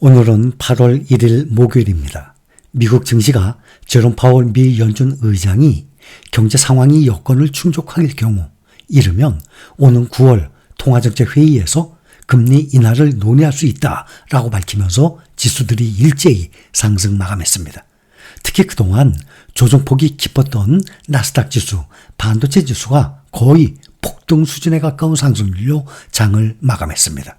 오늘은 8월 1일 목요일입니다. 미국 증시가 제롬 파월 미 연준 의장이 경제 상황이 여건을 충족할 경우 이르면 오는 9월 통화정책 회의에서 금리 인하를 논의할 수 있다라고 밝히면서 지수들이 일제히 상승 마감했습니다. 특히 그동안 조정폭이 깊었던 나스닥 지수, 반도체 지수가 거의 폭등 수준에 가까운 상승률로 장을 마감했습니다.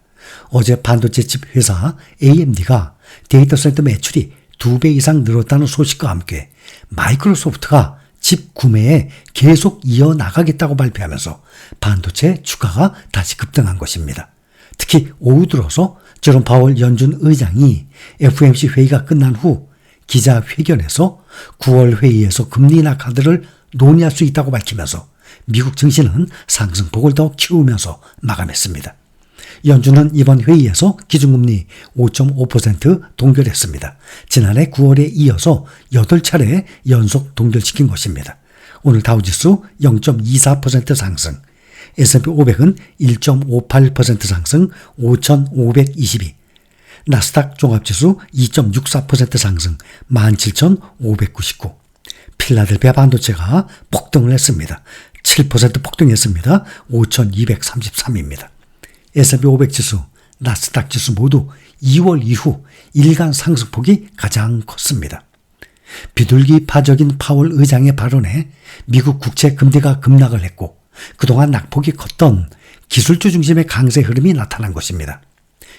어제 반도체 칩 회사 AMD가 데이터 센터 매출이 두배 이상 늘었다는 소식과 함께 마이크로소프트가 집 구매에 계속 이어나가겠다고 발표하면서 반도체 주가가 다시 급등한 것입니다. 특히 오후 들어서 제롬 파월 연준 의장이 FMC 회의가 끝난 후 기자회견에서 9월 회의에서 금리 인하 카드를 논의할 수 있다고 밝히면서 미국 증시는 상승폭을 더 키우면서 마감했습니다. 연준은 이번 회의에서 기준금리 5.5% 동결했습니다. 지난해 9월에 이어서 8차례 연속 동결시킨 것입니다. 오늘 다우지수 0.24% 상승, S&P 500은 1.58% 상승 5,522, 나스닥 종합지수 2.64% 상승 17,599, 필라델피아 반도체가 폭등을 했습니다. 7% 폭등했습니다. 5,233입니다. S&P 500 지수, 나스닥 지수 모두 2월 이후 일간 상승폭이 가장 컸습니다. 비둘기파적인 파월 의장의 발언에 미국 국채 금리가 급락을 했고 그동안 낙폭이 컸던 기술주 중심의 강세 흐름이 나타난 것입니다.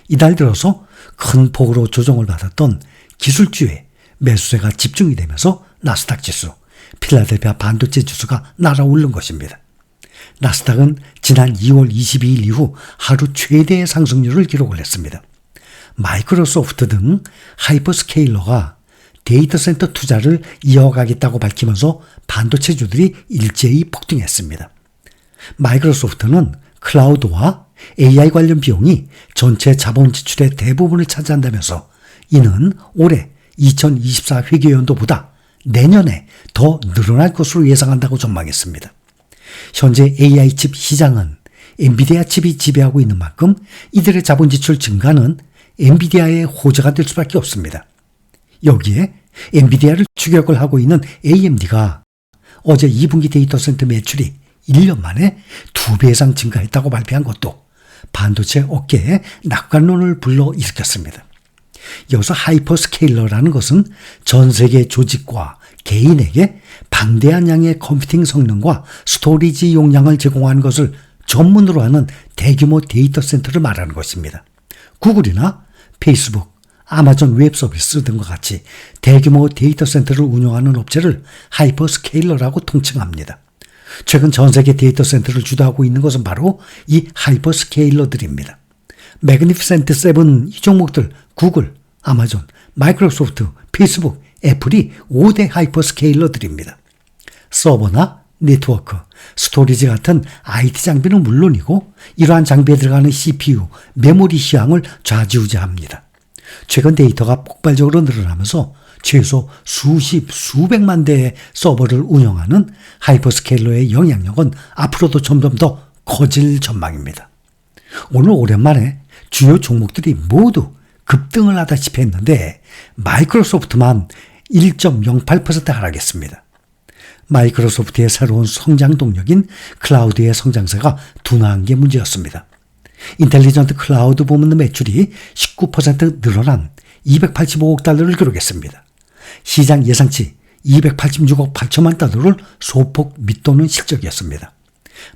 이달 들어서 큰 폭으로 조정을 받았던 기술주에 매수세가 집중이 되면서 나스닥 지수, 필라델피아 반도체 지수가 날아오른 것입니다. 나스닥은 지난 2월 22일 이후 하루 최대의 상승률을 기록을 했습니다. 마이크로소프트 등 하이퍼스케일러가 데이터 센터 투자를 이어가겠다고 밝히면서 반도체주들이 일제히 폭등했습니다. 마이크로소프트는 클라우드와 AI 관련 비용이 전체 자본 지출의 대부분을 차지한다면서 이는 올해 2024 회계연도보다 내년에 더 늘어날 것으로 예상한다고 전망했습니다. 현재 AI 칩 시장은 엔비디아 칩이 지배하고 있는 만큼 이들의 자본 지출 증가는 엔비디아의 호재가 될 수밖에 없습니다. 여기에 엔비디아를 추격을 하고 있는 AMD가 어제 2분기 데이터 센터 매출이 1년 만에 2배 이상 증가했다고 발표한 것도 반도체 업계에 낙관론을 불러일으켰습니다. 여기서 하이퍼스케일러라는 것은 전 세계 조직과 개인에게 방대한 양의 컴퓨팅 성능과 스토리지 용량을 제공하는 것을 전문으로 하는 대규모 데이터 센터를 말하는 것입니다. 구글이나 페이스북, 아마존 웹 서비스 등과 같이 대규모 데이터 센터를 운영하는 업체를 하이퍼 스케일러라고 통칭합니다. 최근 전 세계 데이터 센터를 주도하고 있는 것은 바로 이 하이퍼 스케일러들입니다. 매그니피센트 세븐 이 종목들 구글, 아마존, 마이크로소프트, 페이스북, 애플이 5대 하이퍼 스케일러들입니다. 서버나 네트워크, 스토리지 같은 IT 장비는 물론이고 이러한 장비에 들어가는 CPU, 메모리 시황을 좌지우지합니다. 최근 데이터가 폭발적으로 늘어나면서 최소 수십, 수백만 대의 서버를 운영하는 하이퍼스케일러의 영향력은 앞으로도 점점 더 커질 전망입니다. 오늘 오랜만에 주요 종목들이 모두 급등을 하다시피 했는데 마이크로소프트만 1.08% 하락했습니다. 마이크로소프트의 새로운 성장 동력인 클라우드의 성장세가 둔화한 게 문제였습니다. 인텔리전트 클라우드 부문 매출이 19% 늘어난 285억 달러를 기록했습니다. 시장 예상치 286억 8천만 달러를 소폭 밑도는 실적이었습니다.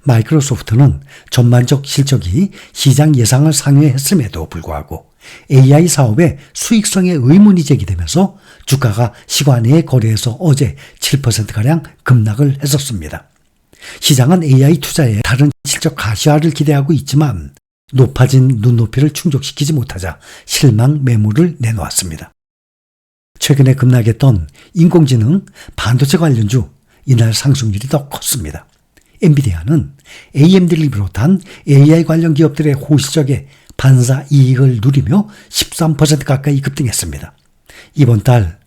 마이크로소프트는 전반적 실적이 시장 예상을 상회했음에도 불구하고 AI 사업의 수익성에 의문이 제기되면서 주가가 시간외 거래에서 어제 7%가량 급락을 했었습니다. 시장은 AI 투자에 다른 실적 가시화를 기대하고 있지만 높아진 눈높이를 충족시키지 못하자 실망 매물을 내놓았습니다. 최근에 급락했던 인공지능 반도체 관련주 이날 상승률이 더 컸습니다. 엔비디아는 AMD를 비롯한 AI 관련 기업들의 호시적의 반사 이익을 누리며 13% 가까이 급등했습니다. 이번 달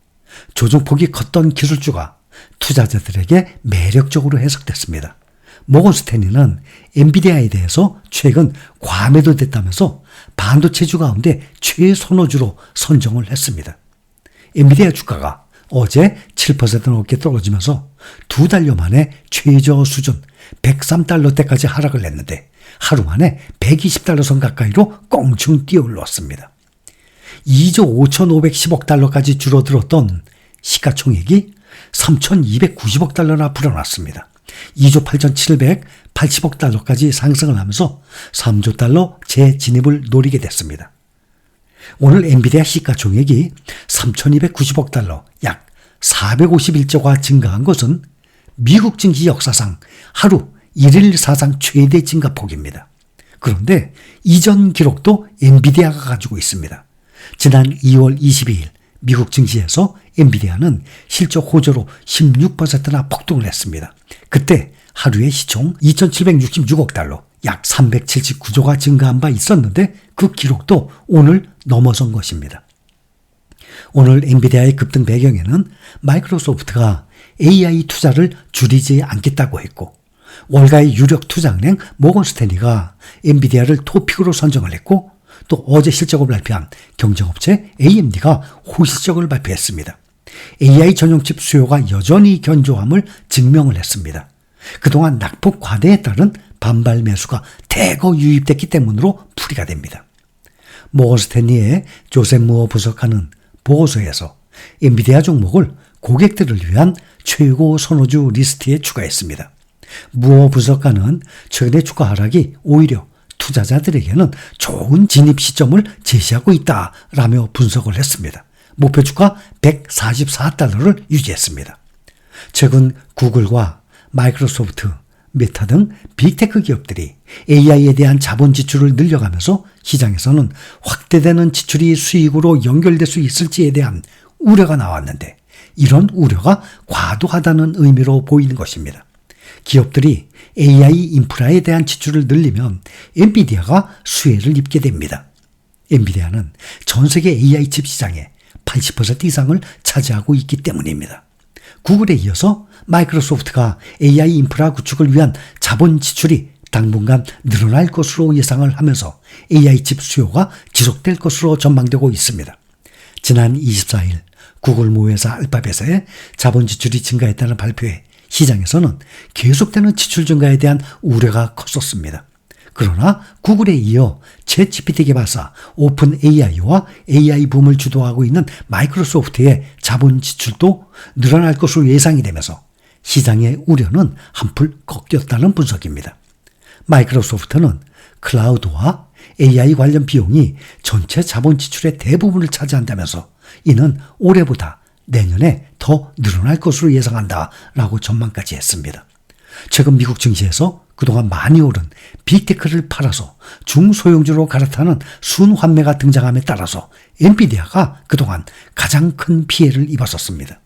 조정폭이 컸던 기술주가 투자자들에게 매력적으로 해석됐습니다. 모건 스탠리는 엔비디아에 대해서 최근 과매도됐다면서 반도체주 가운데 최선호주로 선정을 했습니다. 엔비디아 주가가 어제 7% 넘게 떨어지면서 두 달여 만에 최저 수준 103달러대까지 하락을 했는데 하루 만에 120달러 선 가까이로 껑충 뛰어올랐습니다. 2조 5,510억 달러까지 줄어들었던 시가총액이 3,290억 달러나 불어났습니다. 2조 8,780억 달러까지 상승을 하면서 3조 달러 재진입을 노리게 됐습니다. 오늘 엔비디아 시가총액이 3,290억 달러, 약 451조가 증가한 것은 미국 증시 역사상 하루 1일 사상 최대 증가폭입니다. 그런데 이전 기록도 엔비디아가 가지고 있습니다. 지난 2월 22일 미국 증시에서 엔비디아는 실적 호조로 16%나 폭등을 했습니다. 그때 하루의 시총 2,766억 달러, 약 379조가 증가한 바 있었는데 그 기록도 오늘 넘어선 것입니다. 오늘 엔비디아의 급등 배경에는 마이크로소프트가 AI 투자를 줄이지 않겠다고 했고 월가의 유력 투자은행 모건스탠리가 엔비디아를 토픽으로 선정을 했고 또 어제 실적을 발표한 경쟁업체 AMD가 호실적을 발표했습니다. AI 전용칩 수요가 여전히 견조함을 증명을 했습니다. 그동안 낙폭 과대에 따른 반발 매수가 대거 유입됐기 때문으로 풀이가 됩니다. 모건스탠리의 조셉 무어 부석하는 보고서에서 엔비디아 종목을 고객들을 위한 최고 선호주 리스트에 추가했습니다. 무어 분석가는 최근의 주가 하락이 오히려 투자자들에게는 좋은 진입 시점을 제시하고 있다라며 분석을 했습니다. 목표 주가 144달러를 유지했습니다. 최근 구글과 마이크로소프트, 메타 등 빅테크 기업들이 AI에 대한 자본 지출을 늘려가면서 시장에서는 확대되는 지출이 수익으로 연결될 수 있을지에 대한 우려가 나왔는데 이런 우려가 과도하다는 의미로 보이는 것입니다. 기업들이 AI 인프라에 대한 지출을 늘리면 엔비디아가 수혜를 입게 됩니다. 엔비디아는 전 세계 AI 칩 시장의 80% 이상을 차지하고 있기 때문입니다. 구글에 이어서 마이크로소프트가 AI 인프라 구축을 위한 자본 지출이 당분간 늘어날 것으로 예상을 하면서 AI 칩 수요가 지속될 것으로 전망되고 있습니다. 지난 24일 구글 모회사 알파벳의 자본 지출이 증가했다는 발표에 시장에서는 계속되는 지출 증가에 대한 우려가 컸었습니다. 그러나 구글에 이어 챗 GPT 개발사 오픈 AI와 AI 붐을 주도하고 있는 마이크로소프트의 자본 지출도 늘어날 것으로 예상이 되면서 시장의 우려는 한풀 꺾였다는 분석입니다. 마이크로소프트는 클라우드와 AI 관련 비용이 전체 자본 지출의 대부분을 차지한다면서 이는 올해보다 내년에 더 늘어날 것으로 예상한다라고 전망까지 했습니다. 최근 미국 증시에서 그동안 많이 오른 빅테크를 팔아서 중소형주로 갈아타는 순환매가 등장함에 따라서 엔비디아가 그동안 가장 큰 피해를 입었었습니다.